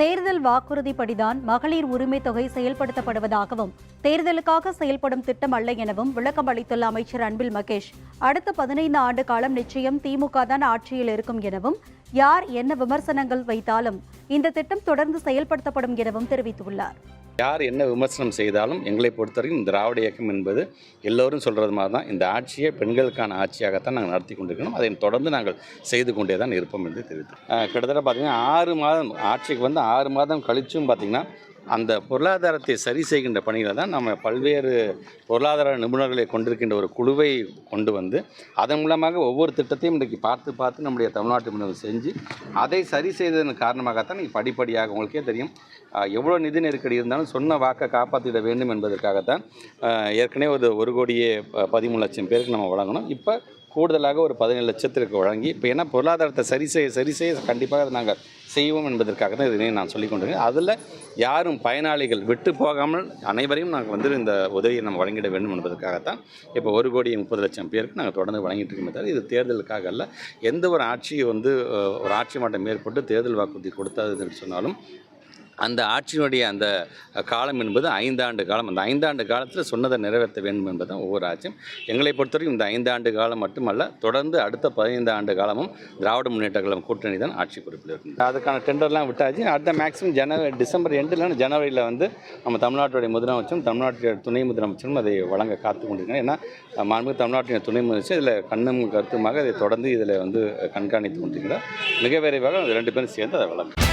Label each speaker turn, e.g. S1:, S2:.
S1: தேர்தல் வாக்குறுதிப்படிதான் மகளிர் உரிமை தொகை செயல்படுத்தப்படுவதாகவும் தேர்தலுக்காக செயல்படும் திட்டம் அல்ல எனவும் விளக்கம் அளித்துள்ள அமைச்சர் அன்பில் மகேஷ். அடுத்த பதினைந்து ஆண்டு காலம் நிச்சயம் திமுக தான் ஆட்சியில் இருக்கும் எனவும் யார் என்ன விமர்சனங்கள் வைத்தாலும் இந்த திட்டம் தொடர்ந்து செயல்படுத்தப்படும் எனவும் தெரிவித்துள்ளார்.
S2: யார் என்ன விமர்சனம் செய்தாலும் எங்களை பொறுத்தவரைக்கும் திராவிட இயக்கம் என்பது எல்லோரும் சொல்கிறது மாதிரி தான். இந்த ஆட்சியை பெண்களுக்கான ஆட்சியாகத்தான் நாங்கள் நடத்தி கொண்டிருக்கிறோம் அதை தொடர்ந்து நாங்கள் செய்து கொண்டே தான் இருப்போம் என்று தெரிவித்தோம் கிட்டத்தட்ட பார்த்தீங்கன்னா ஆறு மாதம் ஆட்சிக்கு வந்து ஆறு மாதம் கழிச்சும் பார்த்திங்கன்னா அந்த பொருளாதாரத்தை சரி செய்கின்ற பணிகளை தான் நம்ம பல்வேறு பொருளாதார நிபுணர்களை கொண்டிருக்கின்ற ஒரு குழுவை கொண்டு வந்து அதன் மூலமாக ஒவ்வொரு திட்டத்தையும் இன்றைக்கு பார்த்து பார்த்து நம்முடைய தமிழ்நாட்டு மீனவர் செஞ்சு அதை சரி செய்ததன் காரணமாகத்தான் நீங்கள் படிப்படியாக உங்களுக்கே தெரியும் எவ்வளோ நிதி நெருக்கடி இருந்தாலும் சொன்ன வாக்கை காப்பாற்றிட வேண்டும் என்பதற்காகத்தான் ஏற்கனவே ஒரு ஒரு கோடியே பதிமூணு லட்சம் பேருக்கு நம்ம வழங்கணும். இப்போ கூடுதலாக ஒரு பதினேழு லட்சத்திற்கு வழங்கி இப்போ ஏன்னா பொருளாதாரத்தை சரி செய்ய சரி செய்ய கண்டிப்பாக அதை நாங்கள் செய்வோம் என்பதற்காக தான் இதனை நான் சொல்லிக் கொண்டிருக்கேன். அதில் யாரும் பயனாளிகள் விட்டு போகாமல் அனைவரையும் நாங்கள் வந்து இந்த உதவியை நம்ம வழங்கிட வேண்டும் என்பதற்காகத்தான் இப்போ ஒரு கோடி முப்பது லட்சம் பேருக்கு நாங்கள் தொடர்ந்து வழங்கிட்டு இருக்கோமே தவிர இது தேர்தலுக்காக அல்ல. எந்த ஒரு ஆட்சியை வந்து ஒரு ஆட்சி மாற்றம் ஏற்பட்டு தேர்தல் வாக்குறுதி கொடுத்ததுன்னு சொன்னாலும் அந்த ஆட்சியினுடைய அந்த காலம் என்பது ஐந்தாண்டு காலம். அந்த ஐந்தாண்டு காலத்தில் சொன்னதை நிறைவேற்ற வேண்டும் என்பது தான் ஒவ்வொரு ஆட்சியும். எங்களை பொறுத்தவரைக்கும் இந்த ஐந்தாண்டு காலம் மட்டுமல்ல தொடர்ந்து அடுத்த பதினைந்து ஆண்டு காலமும் திராவிட முன்னேற்ற கழகம் கூட்டணி தான் ஆட்சி பொறுப்பில் இருக்குது அதுக்கான டெண்டர்லாம் விட்டாச்சு. அடுத்த மேக்ஸிமம் ஜனவரி டிசம்பர் எண்டில் ஜனவரியில் வந்து நம்ம தமிழ்நாட்டுடைய முதலமைச்சரும் தமிழ்நாட்டுடைய துணை முதலமைச்சரும் அதை வழங்க காத்து கொண்டிருக்காங்க. ஏன்னா மாண்பு தமிழ்நாட்டின் துணை முதலமைச்சர் இதில் கண்ணும் கருத்துமாக இதை தொடர்ந்து இதில் வந்து கண்காணித்து கொண்டிருக்கிறார். மிக விரைவாக ரெண்டு பேரும் சேர்ந்து அதை வழங்கும்